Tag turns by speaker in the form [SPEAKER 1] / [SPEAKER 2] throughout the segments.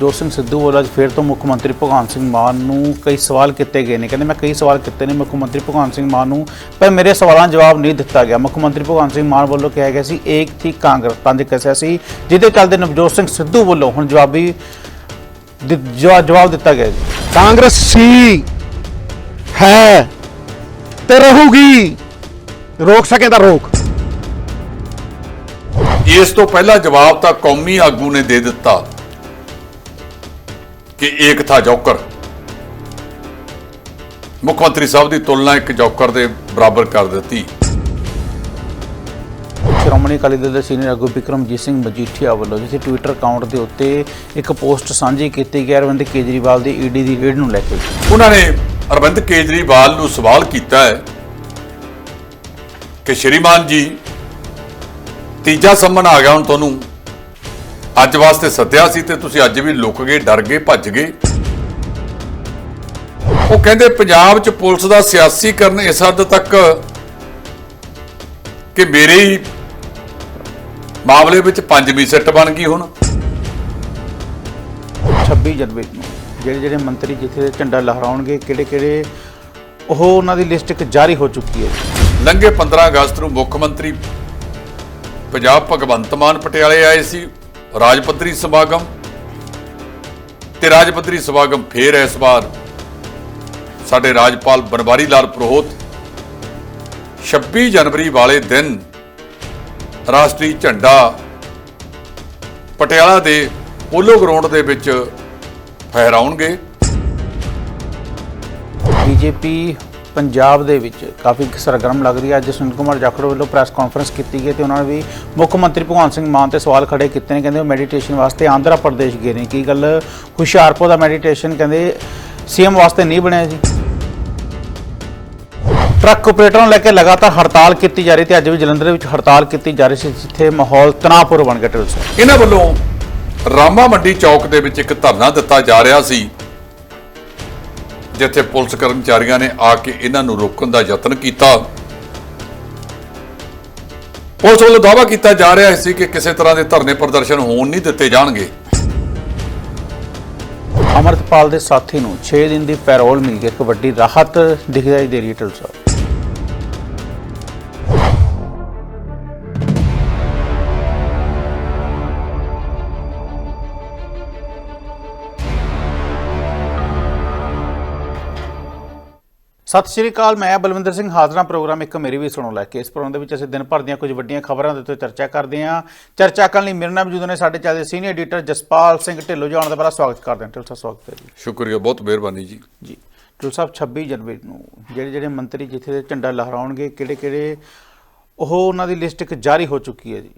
[SPEAKER 1] ਜੋਤ ਸਿੰਘ ਸਿੱਧੂ ਵੱਲੋਂ ਅੱਜ ਫਿਰ ਤੋਂ ਮੁੱਖ ਮੰਤਰੀ ਭਗਵੰਤ ਸਿੰਘ ਮਾਨ ਨੂੰ ਕਈ ਸਵਾਲ ਕੀਤੇ ਗਏ ਨੇ। ਕਹਿੰਦੇ ਮੈਂ ਕਈ ਸਵਾਲ ਕੀਤੇ ਨੇ ਮੁੱਖ ਮੰਤਰੀ ਭਗਵੰਤ ਸਿੰਘ ਮਾਨ ਨੂੰ ਪਰ ਮੇਰੇ ਸਵਾਲਾਂ ਦਾ ਜਵਾਬ ਨਹੀਂ ਦਿੱਤਾ ਗਿਆ। ਮੁੱਖ ਮੰਤਰੀ ਭਗਵੰਤ ਸਿੰਘ ਮਾਨ ਵੱਲੋਂ ਕਿਹਾ ਗਿਆ ਸੀ ਏਕ ਥੀ ਕਾਂਗਰਸ ਪੰਜ ਕਸਿਆ ਸੀ ਜਿਹਦੇ ਚੱਲਦੇ ਨਵਜੋਤ ਸਿੰਘ ਸਿੱਧੂ ਵੱਲੋਂ ਹੁਣ ਜਵਾਬੀ ਜਵਾਬ ਦਿੱਤਾ ਗਿਆ ਜੀ।
[SPEAKER 2] ਕਾਂਗਰਸ ਸੀ ਹੈ ਤੇ ਰਹੂਗੀ। ਰੋਕ ਸਕੇ ਤਾਂ ਰੋਕ।
[SPEAKER 3] ਇਸ ਤੋਂ ਪਹਿਲਾ ਜਵਾਬ ਤਾਂ ਕੌਮੀ ਆਗੂ ਨੇ ਦੇ ਦਿੱਤਾ। ਕਿ ਏਕ ਥਾ ਜੌਕਰ। ਮੁੱਖ ਮੰਤਰੀ ਸਾਹਿਬ ਦੀ ਤੁਲਨਾ ਇੱਕ ਜੌਕਰ ਦੇ ਬਰਾਬਰ ਕਰ ਦਿੱਤੀ।
[SPEAKER 1] ਸ਼੍ਰੋਮਣੀ ਅਕਾਲੀ ਦਲ ਦੇ ਸੀਨੀਅਰ ਆਗੂ ਵਿਕਰਮਜੀਤ ਸਿੰਘ ਮਜੀਠੀਆ ਵੱਲੋਂ ਜਿਸ ਟਵਿੱਟਰ ਅਕਾਊਂਟ ਦੇ ਉੱਤੇ ਇੱਕ ਪੋਸਟ ਸਾਂਝੀ ਕੀਤੀ ਗਈ ਅਰਵਿੰਦ ਕੇਜਰੀਵਾਲ ਦੀ ਈਡੀ ਦੀ ਰੇਡ ਨੂੰ ਲੈ ਕੇ।
[SPEAKER 3] ਉਹਨਾਂ ਨੇ ਅਰਵਿੰਦ ਕੇਜਰੀਵਾਲ ਨੂੰ ਸਵਾਲ ਕੀਤਾ ਹੈ ਕਿ ਸ਼੍ਰੀਮਾਨ ਜੀ ਤੀਜਾ ਸੰਮਨ ਆ ਗਿਆ ਹੁਣ ਤੁਹਾਨੂੰ। ਅੱਜ ਵਾਸਤੇ ਸੱਦਿਆ ਸੀ ਤੇ ਤੁਸੀਂ ਅੱਜ ਵੀ ਲੁਕ ਗਏ ਡਰ ਗਏ ਭੱਜ ਗਏ। ਉਹ ਕਹਿੰਦੇ ਪੰਜਾਬ 'ਚ ਪੁਲਿਸ ਦਾ ਸਿਆਸੀਕਰਨ ਇਸ ਹੱਦ ਤੱਕ ਕਿ ਮੇਰੇ ਹੀ ਮਾਮਲੇ ਵਿੱਚ ਪੰਜਵੀਂ ਸਿੱਟ ਬਣ ਗਈ ਹੁਣ।
[SPEAKER 1] 26 ਜਨਵਰੀ ਨੂੰ ਜਿਹੜੇ ਜਿਹੜੇ ਮੰਤਰੀ ਜਿੱਥੇ ਝੰਡਾ ਲਹਿਰਾਉਣਗੇ ਕਿਹੜੇ ਕਿਹੜੇ ਉਹ ਉਹਨਾਂ ਦੀ ਲਿਸਟ ਇੱਕ ਜਾਰੀ ਹੋ ਚੁੱਕੀ ਹੈ।
[SPEAKER 3] ਲੰਘੇ 15 ਅਗਸਤ ਨੂੰ ਮੁੱਖ ਮੰਤਰੀ ਪੰਜਾਬ ਭਗਵੰਤ ਮਾਨ ਪਟਿਆਲੇ ਆਏ ਸੀ। ਰਾਜ ਪੱਧਰੀ ਸਮਾਗਮ ਤੇ ਰਾਜ ਪੱਧਰੀ ਸਮਾਗਮ ਫੇਰ ਇਸ ਵਾਰ ਸਾਡੇ ਰਾਜਪਾਲ ਬਨਵਾਰੀ ਲਾਲ ਪ੍ਰੋਹਤ 26 ਜਨਵਰੀ ਵਾਲੇ ਦਿਨ ਰਾਸ਼ਟਰੀ ਝੰਡਾ ਪਟਿਆਲਾ ਦੇ ਪੋਲੋ ਗਰਾਊਂਡ ਦੇ ਵਿੱਚ ਫਹਿਰਾਉਣਗੇ
[SPEAKER 1] ਬੀਜੇਪੀ ਪੰਜਾਬ ਦੇ ਵਿੱਚ ਕਾਫੀ ਸਰਗਰਮ ਲੱਗ ਰਹੀ ਹੈ। ਅੱਜ ਸੁਨੀਲ ਕੁਮਾਰ ਜਾਖੜ ਵੱਲੋਂ ਪ੍ਰੈਸ ਕਾਨਫਰੰਸ ਕੀਤੀ ਗਈ ਤੇ ਉਹਨਾਂ ਨੇ ਵੀ ਮੁੱਖ ਮੰਤਰੀ ਭਗਵੰਤ ਸਿੰਘ ਮਾਨ ਤੇ ਸਵਾਲ ਖੜੇ ਕੀਤੇ ਨੇ। ਕਹਿੰਦੇ ਉਹ ਮੈਡੀਟੇਸ਼ਨ ਵਾਸਤੇ ਆਂਧਰਾ ਪ੍ਰਦੇਸ਼ ਗਏ ਨੇ। ਕੀ ਗੱਲ? ਹੁਸ਼ਿਆਰਪੁਰ ਦਾ ਮੈਡੀਟੇਸ਼ਨ ਕਹਿੰਦੇ ਸੀਐਮ ਵਾਸਤੇ ਨਹੀਂ ਬਣਿਆ ਜੀ। ਟਰੱਕ ਆਪਰੇਟਰਾਂ ਨੂੰ ਲੈ ਕੇ ਲਗਾਤਾਰ ਹੜਤਾਲ ਕੀਤੀ ਜਾ ਰਹੀ ਤੇ ਅੱਜ ਵੀ ਜਲੰਧਰ ਵਿੱਚ ਹੜਤਾਲ ਕੀਤੀ ਜਾ ਰਹੀ ਸੀ, ਜਿੱਥੇ ਮਾਹੌਲ ਤਣਾਅਪੂਰ ਬਣ ਗਿਆ। ਟਿਲਸਾ
[SPEAKER 3] ਇਹਨਾਂ ਵੱਲੋਂ ਰਾਮਾ ਮੰਡੀ ਚੌਕ ਦੇ ਵਿੱਚ ਇੱਕ ਧਰਨਾ ਦਿੱਤਾ ਜਾ ਰਿਹਾ ਸੀ। ਜਿੱਥੇ ਪੁਲਿਸ ਕਰਮਚਾਰੀਆਂ ਨੇ ਆ ਕੇ ਇਹਨਾਂ ਨੂੰ ਰੋਕਣ ਦਾ ਯਤਨ ਕੀਤਾ। ਪੁਲਿਸ ਵੱਲੋਂ ਦਾਅਵਾ ਕੀਤਾ ਜਾ ਰਿਹਾ ਸੀ ਕਿ ਕਿਸੇ ਤਰ੍ਹਾਂ ਦੇ ਧਰਨੇ ਪ੍ਰਦਰਸ਼ਨ ਹੋਣ ਨਹੀਂ ਦਿੱਤੇ ਜਾਣਗੇ।
[SPEAKER 1] ਅਮਰਤਪਾਲ ਦੇ ਸਾਥੀ ਨੂੰ 6 ਦਿਨ ਦੀ ਪੈਰੋਲ ਮਿਲ ਗਈ। ਇੱਕ ਵੱਡੀ ਰਾਹਤ ਦਿਖਾਈ ਦੇ ਰਹੀ ਹੈ ਟਿਲਸਾ ਸਤਿ ਸ਼੍ਰੀ ਅਕਾਲ ਮੈਂ ਬਲਵਿੰਦਰ ਸਿੰਘ ਹਾਜ਼ਰਾਂ ਪ੍ਰੋਗਰਾਮ ਇੱਕ ਮੇਰੀ ਵੀ ਸੁਣੋ ਲੈ ਕੇ। ਇਸ ਪ੍ਰੋਗਰਾਮ ਦੇ ਵਿੱਚ ਅਸੀਂ ਦਿਨ ਭਰ ਦੀਆਂ ਕੁਝ ਵੱਡੀਆਂ ਖਬਰਾਂ ਦੇ ਉੱਤੇ ਚਰਚਾ ਕਰਦੇ ਹਾਂ। ਚਰਚਾ ਕਰਨ ਲਈ ਮੇਰੇ ਨਾਲ ਮੌਜੂਦ ਨੇ ਸਾਡੇ ਚੱਲਦੇ ਸੀਨੀਅਰ ਐਡੀਟਰ ਜਸਪਾਲ ਸਿੰਘ ਢਿੱਲੋਂ ਜੀ ਆਉਣ ਦਾ ਬੜਾ ਸਵਾਗਤ ਕਰਦੇ ਹਾਂ। ਢਿੱਲੋਂ ਸਾਹਿਬ ਸਵਾਗਤ ਹੈ ਜੀ।
[SPEAKER 3] ਸ਼ੁਕਰੀਆ ਬਹੁਤ ਮਿਹਰਬਾਨੀ ਜੀ।
[SPEAKER 1] ਜੀ ਢਿੱਲੋਂ ਸਾਹਿਬ 26 ਜਨਵਰੀ ਨੂੰ ਜਿਹੜੇ ਜਿਹੜੇ ਮੰਤਰੀ ਜਿੱਥੇ ਦੇ ਝੰਡਾ ਲਹਿਰਾਉਣਗੇ ਕਿਹੜੇ ਕਿਹੜੇ ਉਹ ਉਹਨਾਂ ਦੀ ਲਿਸਟ ਇੱਕ ਜਾਰੀ ਹੋ ਚੁੱਕੀ ਹੈ ਜੀ।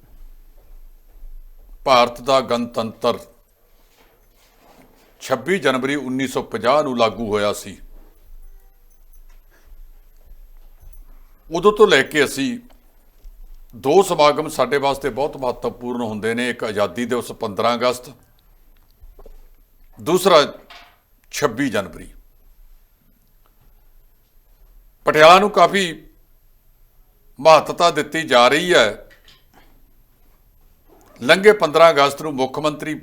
[SPEAKER 3] ਭਾਰਤ ਦਾ ਗਣਤੰਤਰ। 26 ਜਨਵਰੀ 1950 ਨੂੰ ਲਾਗੂ ਹੋਇਆ ਸੀ। ਉਦੋਂ ਤੋਂ ਲੈ ਕੇ ਅਸੀਂ ਦੋ ਸਮਾਗਮ ਸਾਡੇ ਵਾਸਤੇ ਬਹੁਤ ਮਹੱਤਵਪੂਰਨ ਹੁੰਦੇ ਨੇ, ਇੱਕ ਆਜ਼ਾਦੀ ਦਿਵਸ 15 ਅਗਸਤ, ਦੂਸਰਾ 26 ਜਨਵਰੀ। ਪਟਿਆਲਾ ਨੂੰ ਕਾਫੀ ਮਹੱਤਤਾ ਦਿੱਤੀ ਜਾ ਰਹੀ ਹੈ। ਲੰਘੇ 15 ਅਗਸਤ ਨੂੰ ਮੁੱਖ ਮੰਤਰੀ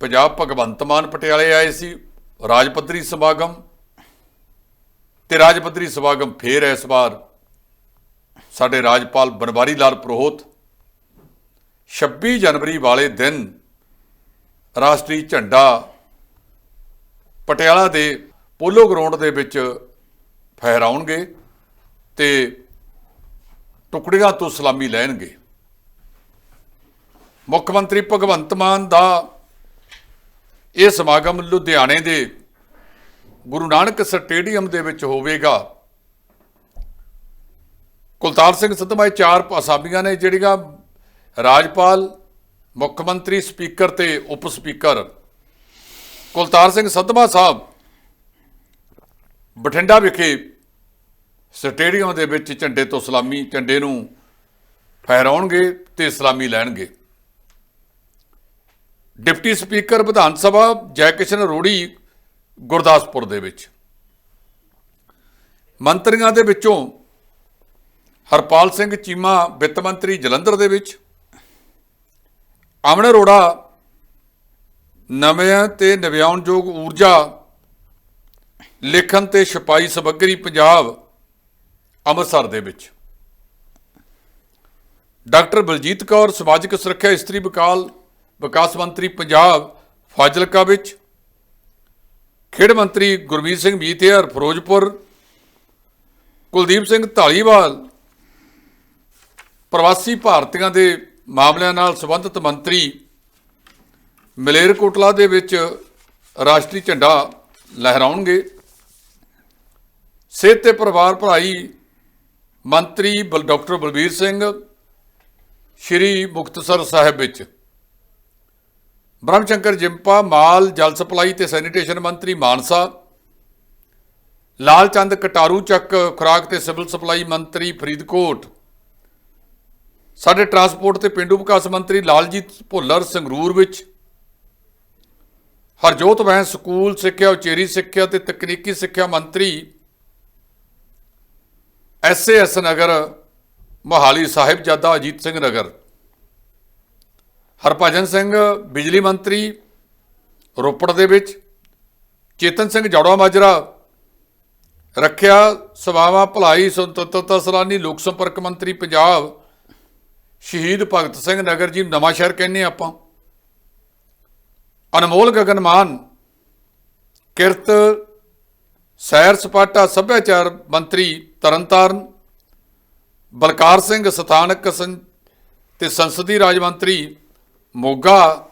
[SPEAKER 3] ਪੰਜਾਬ ਭਗਵੰਤ ਮਾਨ ਪਟਿਆਲੇ ਆਏ ਸੀ ਰਾਜ ਪੱਧਰੀ ਸਮਾਗਮ ਤੇ ਰਾਜ ਪੱਧਰੀ ਸਮਾਗਮ ਫੇਰ ਇਸ ਵਾਰ ਸਾਡੇ ਰਾਜਪਾਲ ਬਨਵਾਰੀ ਲਾਲ ਪ੍ਰੋਹਤ 26 ਜਨਵਰੀ ਵਾਲੇ ਦਿਨ ਰਾਸ਼ਟਰੀ ਝੰਡਾ ਪਟਿਆਲਾ ਦੇ ਪੋਲੋ ਗਰਾਊਂਡ ਦੇ ਵਿੱਚ ਫਹਿਰਾਉਣਗੇ ਤੇ ਟੁਕੜੀਆਂ ਤੋਂ ਸਲਾਮੀ ਲੈਣਗੇ। ਮੁੱਖ ਮੰਤਰੀ ਭਗਵੰਤ ਮਾਨ ਦਾ ਇਹ ਸਮਾਗਮ ਲੁਧਿਆਣੇ ਦੇ ਗੁਰੂ ਨਾਨਕ ਸਟੇਡੀਅਮ ਦੇ ਵਿੱਚ ਹੋਵੇਗਾ। ਕੁਲਤਾਰ ਸਿੰਘ ਸਿੱਧੂ ਇਹ ਚਾਰ ਅਸਾਮੀਆਂ ਨੇ ਜਿਹੜੀਆਂ ਰਾਜਪਾਲ, ਮੁੱਖ ਮੰਤਰੀ, ਸਪੀਕਰ ਤੇ ਉਪ ਸਪੀਕਰ ਕੁਲਤਾਰ ਸਿੰਘ ਸੱਧਵਾ ਸਾਹਿਬ ਬਠਿੰਡਾ ਵਿਖੇ ਸਟੇਡੀਅਮ ਦੇ ਵਿੱਚ ਝੰਡੇ ਤੋਂ ਸਲਾਮੀ, ਝੰਡੇ ਨੂੰ ਫਹਿਰਾਉਣਗੇ ਤੇ ਸਲਾਮੀ ਲੈਣਗੇ। ਡਿਪਟੀ ਸਪੀਕਰ ਵਿਧਾਨ ਸਭਾ ਜੈਕਿਸ਼ਨ ਰੋੜੀ ਗੁਰਦਾਸਪੁਰ ਦੇ ਵਿੱਚ। ਮੰਤਰੀਆਂ ਦੇ ਵਿੱਚੋਂ ਹਰਪਾਲ ਸਿੰਘ ਚੀਮਾ ਵਿੱਤ ਮੰਤਰੀ ਜਲੰਧਰ ਦੇ ਵਿੱਚ, ਅਮਨ ਅਰੋੜਾ ਨਵੇਂ ਤੇ ਨਵਿਆਉਣਯੋਗ ਊਰਜਾ, ਲਿਖਣ ਤੇ ਛਪਾਈ ਸਮੱਗਰੀ ਪੰਜਾਬ ਅੰਮ੍ਰਿਤਸਰ ਦੇ ਵਿੱਚ। ਡਾਕਟਰ ਬਲਜੀਤ ਕੌਰ ਸਮਾਜਿਕ ਸੁਰੱਖਿਆ ਇਸਤਰੀ ਵਿਕਾਲ ਵਿਕਾਸ ਮੰਤਰੀ ਪੰਜਾਬ ਫਾਜ਼ਿਲਕਾ ਵਿੱਚ ਖੇਡ ਮੰਤਰੀ ਗੁਰਮੀਤ ਸਿੰਘ ਮੀਤੇਰ ਫਿਰੋਜ਼ਪੁਰ, ਕੁਲਦੀਪ ਸਿੰਘ ਢਾਲੀਵਾਲ ਪ੍ਰਵਾਸੀ ਭਾਰਤੀਆਂ ਦੇ ਮਾਮਲਿਆਂ ਨਾਲ ਸੰਬੰਧਿਤ ਮੰਤਰੀ ਮਲੇਰਕੋਟਲਾ ਦੇ ਵਿੱਚ ਰਾਸ਼ਟਰੀ ਝੰਡਾ ਲਹਿਰਾਉਣਗੇ। ਸਿਹਤ ਤੇ ਪਰਿਵਾਰ ਭਲਾਈ ਮੰਤਰੀ ਬਲ, ਡਾਕਟਰ ਬਲਬੀਰ ਸਿੰਘ, ਸ਼੍ਰੀ ਮੁਕਤਸਰ ਸਾਹਿਬ ਵਿੱਚ। ਬ੍ਰਹਮਸ਼ੰਕਰ ਜਿੰਪਾ, ਮਾਲ, ਜਲ ਸਪਲਾਈ ਤੇ ਸੈਨੀਟੇਸ਼ਨ ਮੰਤਰੀ ਮਾਨਸਾ। ਲਾਲ ਚੰਦ ਕਟਾਰੂ ਚੱਕ ਖੁਰਾਕ ਤੇ ਸਿਵਲ ਸਪਲਾਈ ਮੰਤਰੀ ਫਰੀਦਕੋਟ। ਸਾਡੇ ਟਰਾਂਸਪੋਰਟ ਤੇ ਪਿੰਡੂ ਵਿਕਾਸ ਮੰਤਰੀ ਲਾਲਜੀਤ ਭੁੱਲਰ ਸੰਗਰੂਰ ਵਿੱਚ। ਹਰਜੋਤ ਵੈਂਸ ਸਕੂਲ ਸਿੱਖਿਆ, ਉਚੇਰੀ ਸਿੱਖਿਆ ਤੇ ਤਕਨੀਕੀ ਸਿੱਖਿਆ ਮੰਤਰੀ ਐਸਏਐਸ ਨਗਰ, ਮੋਹਾਲੀ ਸਾਹਿਬਜ਼ਾਦਾ ਅਜੀਤ ਸਿੰਘ ਨਗਰ। ਹਰਭਜਨ ਸਿੰਘ, ਬਿਜਲੀ ਮੰਤਰੀ ਰੋਪੜ ਦੇ ਵਿੱਚ, ਚੇਤਨ ਸਿੰਘ ਜੌੜਾ ਮਾਜਰਾ, ਰੱਖਿਆ ਸੇਵਾਵਾਂ ਭਲਾਈ, ਸੁਤੰਤਰਤਾ ਸੈਲਾਨੀ, ਲੋਕ ਸੰਪਰਕ ਮੰਤਰੀ ਪੰਜਾਬ, ਸ਼ਹੀਦ ਭਗਤ ਸਿੰਘ ਨਗਰ ਜੀ ਨਵਾਂ ਸ਼ਹਿਰ ਕਹਿੰਦੇ ਹਾਂ ਆਪਾਂ। ਅਨਮੋਲ ਗਗਨਮਾਨ, ਕਿਰਤ, ਸੈਰ ਸਪਾਟਾ, ਸੱਭਿਆਚਾਰ ਮੰਤਰੀ ਤਰਨਤਾਰਨ, ਬਲਕਾਰ ਸਿੰਘ ਸਥਾਨਕ ਸੰ- ਤੇ ਸੰਸਦੀ ਰਾਜ ਮੰਤਰੀ ਮੋਗਾ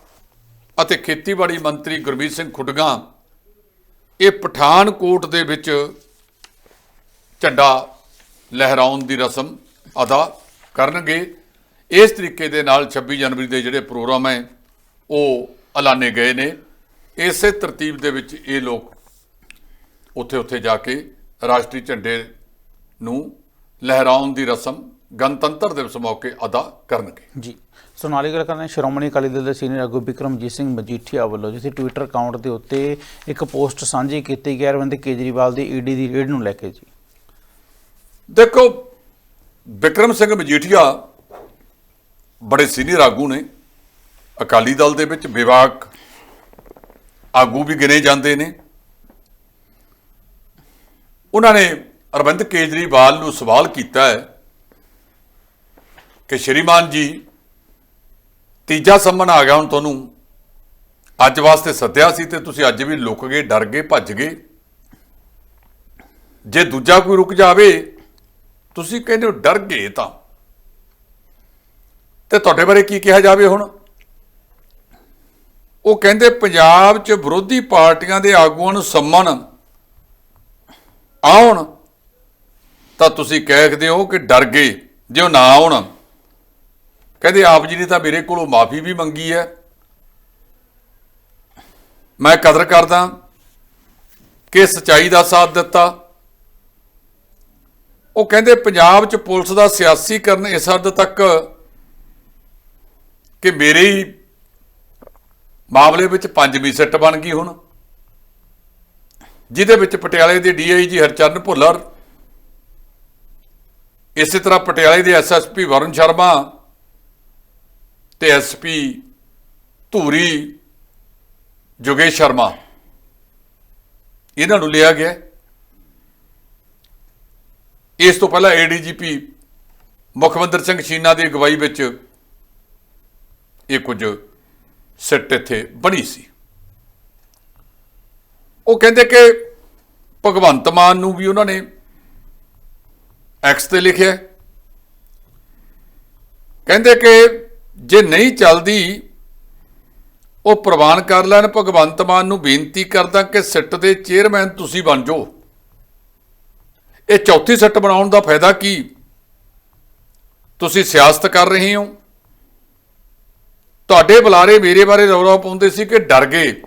[SPEAKER 3] ਅਤੇ ਖੇਤੀਬਾੜੀ ਮੰਤਰੀ ਗੁਰਮੀਤ ਸਿੰਘ ਖੁੱਡਗਾ, ਇਹ ਪਠਾਨਕੋਟ ਦੇ ਵਿੱਚ ਝੰਡਾ ਲਹਿਰਾਉਣ ਦੀ ਰਸਮ ਅਦਾ ਕਰਨਗੇ। ਇਸ ਤਰੀਕੇ ਦੇ ਨਾਲ 26 ਜਨਵਰੀ ਦੇ ਜਿਹੜੇ ਪ੍ਰੋਗਰਾਮ ਹੈ, ਉਹ ਐਲਾਨੇ ਗਏ ਨੇ। ਇਸੇ ਤਰਤੀਬ ਦੇ ਵਿੱਚ ਇਹ ਲੋਕ ਉੱਥੇ ਉੱਥੇ ਜਾ ਕੇ ਰਾਸ਼ਟਰੀ ਝੰਡੇ ਨੂੰ ਲਹਿਰਾਉਣ ਦੀ ਰਸਮ ਗਣਤੰਤਰ ਦਿਵਸ ਮੌਕੇ ਅਦਾ ਕਰਨਗੇ।
[SPEAKER 1] ਜੀ। ਸੋ ਨਾਲ ਹੀ ਗੱਲ ਕਰਨਾ ਸ਼੍ਰੋਮਣੀ ਅਕਾਲੀ ਦਲ ਦੇ ਸੀਨੀਅਰ ਆਗੂ ਬਿਕਰਮਜੀਤ ਸਿੰਘ ਮਜੀਠੀਆ ਵੱਲੋਂ ਜਿਸ ਟਵਿੱਟਰ ਅਕਾਊਂਟ ਦੇ ਉੱਤੇ ਇੱਕ ਪੋਸਟ ਸਾਂਝੀ ਕੀਤੀ ਗਈ ਅਰਵਿੰਦ ਕੇਜਰੀਵਾਲ ਦੀ ਈਡੀ ਦੀ ਰੇਡ ਨੂੰ ਲੈ ਕੇ ਜੀ।
[SPEAKER 3] ਦੇਖੋ, ਬਿਕਰਮ ਸਿੰਘ ਮਜੀਠੀਆ ਬੜੇ ਸੀਨੀਅਰ ਆਗੂ ਨੇ। ਅਕਾਲੀ ਦਲ ਦੇ ਵਿੱਚ ਵਿਵਾਕ ਆਗੂ ਵੀ ਗਿਣੇ ਜਾਂਦੇ ਨੇ। ਉਹਨਾਂ ਨੇ ਅਰਵਿੰਦ ਕੇਜਰੀਵਾਲ ਨੂੰ ਸਵਾਲ ਕੀਤਾ ਹੈ ਕਿ ਸ਼੍ਰੀਮਾਨ ਜੀ ਤੀਜਾ ਸੰਮਨ ਆ ਗਿਆ ਹੁਣ ਤੁਹਾਨੂੰ। ਅੱਜ ਵਾਸਤੇ ਸੱਦਿਆ ਸੀ ਤੇ ਤੁਸੀਂ ਅੱਜ ਵੀ ਲੁਕ ਗਏ, ਡਰ ਗਏ, ਭੱਜ ਗਏ। ਜੇ ਦੂਜਾ ਕੋਈ ਰੁਕ ਜਾਵੇ, ਤੁਸੀਂ ਕਹਿੰਦੇ ਹੋ ਡਰ ਗਏ ਤਾਂ। ਤੇ ਤੁਹਾਡੇ ਬਾਰੇ ਕੀ ਕਿਹਾ ਜਾਵੇ ਹੁਣ? ਉਹ ਕਹਿੰਦੇ ਪੰਜਾਬ 'ਚ ਵਿਰੋਧੀ ਪਾਰਟੀਆਂ ਦੇ ਆਗੂਆਂ ਨੂੰ ਸੰਮਨ ਆਉਣ ਤਾਂ ਤੁਸੀਂ ਕਹਿ ਹੋ ਕਿ ਡਰ ਗਏ। ਜੇ ਉਹ ਨਾ ਆਉਣ ਕਹਿੰਦੇ ਆਪ ਜੀ ਨੇ ਤਾਂ ਮੇਰੇ ਕੋਲੋਂ ਮਾਫੀ ਵੀ ਮੰਗੀ ਹੈ। ਮੈਂ ਕਦਰ ਕਰਦਾ ਕਿ ਸਚਾਈ ਦਾ ਸਾਥ ਦਿੱਤਾ। ਉਹ ਕਹਿੰਦੇ ਪੰਜਾਬ 'ਚ ਪੁਲਿਸ ਦਾ ਸਿਆਸੀਕਰਨ ਇਸ ਹੱਦ ਤੱਕ ਕਿ ਮੇਰੇ ਹੀ ਮਾਮਲੇ ਵਿੱਚ ਪੰਜਵੀਂ ਸਿੱਟ ਬਣ ਗਈ ਹੁਣ। ਜਿਹਦੇ ਵਿੱਚ ਪਟਿਆਲੇ ਦੇ ਡੀਆਈਜੀ ਹਰਚਰਨ ਭੁੱਲਰ, ਇਸੇ ਤਰ੍ਹਾਂ ਪਟਿਆਲੇ ਦੇ ਐਸਐਸਪੀ ਵਰੁਣ ਸ਼ਰਮਾ ਤੇ ਐਸਪੀ ਧੂਰੀ, ਜੋਗੇਸ਼ ਸ਼ਰਮਾ। ਇਹਨਾਂ ਨੂੰ ਲਿਆ ਗਿਆ। ਇਸ ਤੋਂ ਪਹਿਲਾਂ ਏਡੀਜੀਪੀ ਮੁਖਵੰਦਰ ਸਿੰਘ ਸ਼ੀਨਾ ਦੀ ਅਗਵਾਈ ਵਿੱਚ ਇਹ ਕੁਝ ਸਿੱਟ ਇੱਥੇ ਬਣੀ ਸੀ। ਉਹ ਕਹਿੰਦੇ ਕਿ ਭਗਵੰਤ ਮਾਨ ਨੂੰ ਵੀ ਉਹਨਾਂ ਨੇ ਐਕਸ ਤੇ ਲਿਖਿਆ। ਕਹਿੰਦੇ ਕਿ ਜੇ ਨਹੀਂ ਚੱਲਦੀ, ਉਹ ਪ੍ਰਵਾਨ ਕਰ ਲੈਣ, ਭਗਵੰਤ ਮਾਨ ਨੂੰ ਬੇਨਤੀ ਕਰਦਾ ਕਿ ਸਿੱਟ ਦੇ ਚੇਅਰਮੈਨ ਤੁਸੀਂ ਬਣ ਜਾਓ। ਇਹ ਚੌਥੀ ਸਿੱਟ ਬਣਾਉਣ ਦਾ ਫਾਇਦਾ ਕੀ? ਤੁਸੀਂ ਸਿਆਸਤ ਕਰ ਰਹੇ ਹੋ। ਤੁਹਾਡੇ ਬੁਲਾਰੇ ਮੇਰੇ ਬਾਰੇ ਰੌਲਾ ਪਾਉਂਦੇ ਸੀ ਕਿ ਡਰ ਗਏ।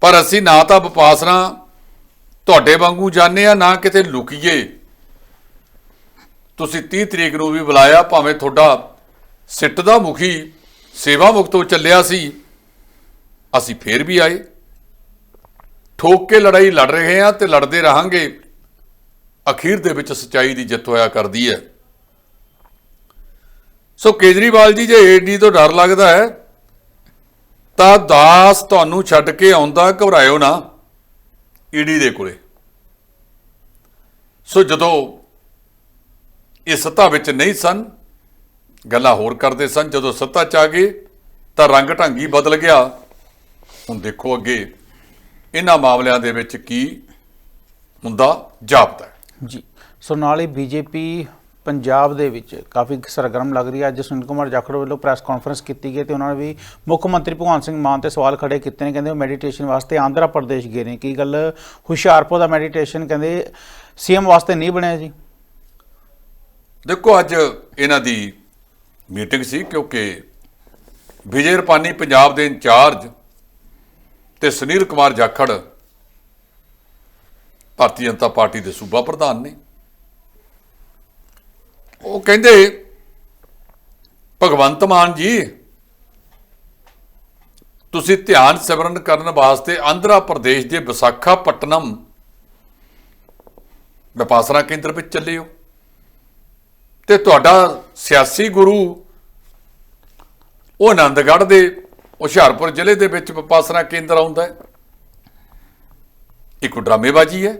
[SPEAKER 3] ਪਰ ਅਸੀਂ ਨਾ ਤਾਂ ਵਿਪਾਸਨਾ ਤੁਹਾਡੇ ਵਾਂਗੂ ਜਾਣੇ ਆ ਨਾ ਕਿਤੇ ਲੁਕੀਏ। ਤੁਸੀਂ 30 ਤਰੀਕ ਨੂੰ ਵੀ ਬੁਲਾਇਆ, ਭਾਵੇਂ ਤੁਹਾਡਾ ਸਿੱਟ ਦਾ ਮੁਖੀ ਸੇਵਾ ਮੁਕਤੋਂ ਚੱਲਿਆ ਸੀ। ਅਸੀਂ ਫੇਰ ਵੀ ਆਏ। ਠੋਕ ਕੇ ਲੜਾਈ ਲੜ ਰਹੇ ਹਾਂ ਤੇ ਲੜਦੇ ਰਹਾਂਗੇ। ਅਖੀਰ ਦੇ ਵਿੱਚ ਸਚਾਈ ਦੀ ਜਿੱਤ ਹੋਇਆ ਕਰਦੀ ਹੈ। ਸੋ ਕੇਜਰੀਵਾਲ ਜੀ, ਜੇ ਏਡੀ ਤੋਂ ਡਰ ਲੱਗਦਾ ਹੈ, ਤਾਂ ਦਾਸ ਤੁਹਾਨੂੰ ਛੱਡ ਕੇ ਆਉਂਦਾ, ਘਬਰਾਇਓ ਨਾ। ਈਡੀ ਦੇ ਕੋਲੇ। ਸੋ ਜਦੋਂ ਇਹ ਸੱਤਾ ਵਿੱਚ ਨਹੀਂ ਸਨ ਗੱਲਾਂ ਹੋਰ ਕਰਦੇ ਸਨ। ਜਦੋਂ ਸੱਤਾ ਚ ਆ ਗਏ ਤਾਂ ਰੰਗ ਢੰਗੀ ਬਦਲ ਗਿਆ। ਹੁਣ ਦੇਖੋ ਅੱਗੇ ਇਹਨਾਂ ਮਾਮਲਿਆਂ ਦੇ ਵਿੱਚ ਕੀ ਹੁੰਦਾ ਜਾਪਦਾ
[SPEAKER 1] ਜੀ ਸੋ ਨਾਲ ਹੀ ਬੀਜੇਪੀ ਪੰਜਾਬ ਦੇ ਵਿੱਚ ਕਾਫੀ ਸਰਗਰਮ ਲੱਗ ਰਹੀ ਹੈ। ਅੱਜ ਸੁਨੀਲ ਕੁਮਾਰ ਜਾਖੜ ਵੱਲੋਂ ਪ੍ਰੈਸ ਕਾਨਫਰੰਸ ਕੀਤੀ ਗਈ ਤੇ ਉਹਨਾਂ ਨੇ ਵੀ ਮੁੱਖ ਮੰਤਰੀ ਭਗਵੰਤ ਸਿੰਘ ਮਾਨ ਤੇ ਸਵਾਲ ਖੜੇ ਕੀਤੇ ਨੇ। ਕਹਿੰਦੇ ਉਹ ਮੈਡੀਟੇਸ਼ਨ ਵਾਸਤੇ ਆਂਧਰਾ ਪ੍ਰਦੇਸ਼ ਗਏ ਨੇ। ਕੀ ਗੱਲ ਹੁਸ਼ਿਆਰਪੁਰ ਦਾ ਮੈਡੀਟੇਸ਼ਨ ਕਹਿੰਦੇ ਸੀਐਮ ਵਾਸਤੇ ਨਹੀਂ ਬਣਿਆ ਜੀ?
[SPEAKER 3] ਦੇਖੋ ਅੱਜ ਇਹਨਾਂ ਦੀ ਮੀਟਿੰਗ ਸੀ ਕਿਉਂਕਿ ਵਿਜੇ ਰਪਾਨੀ ਪੰਜਾਬ ਦੇ ਇੰਚਾਰਜ ਤੇ ਸੁਨੀਲ ਕੁਮਾਰ ਜਾਖੜ ਭਾਰਤੀ ਜਨਤਾ ਪਾਰਟੀ ਦੇ ਸੂਬਾ ਪ੍ਰਧਾਨ ਨੇ। ਉਹ ਕਹਿੰਦੇ, ਭਗਵੰਤ ਮਾਨ ਜੀ, ਤੁਸੀਂ ਧਿਆਨ ਸਿਮਰਨ ਕਰਨ ਵਾਸਤੇ ਆਂਧਰਾ ਪ੍ਰਦੇਸ਼ ਦੇ ਵਿਸਾਖਾਪਟਨਮ ਵਿਪਾਸਨਾ ਕੇਂਦਰ ਵਿੱਚ ਚੱਲੇ ਹੋ। ਤੇ ਤੁਹਾਡਾ ਸਿਆਸੀ ਗੁਰੂ ਉਹ ਆਨੰਦਗੜ੍ਹ ਦੇ ਹੁਸ਼ਿਆਰਪੁਰ ਜ਼ਿਲ੍ਹੇ ਦੇ ਵਿੱਚ ਵਿਪਾਸਨਾ ਕੇਂਦਰ ਆਉਂਦਾ ਹੈ। ਇੱਕ ਡਰਾਮੇਬਾਜ਼ੀ ਹੈ।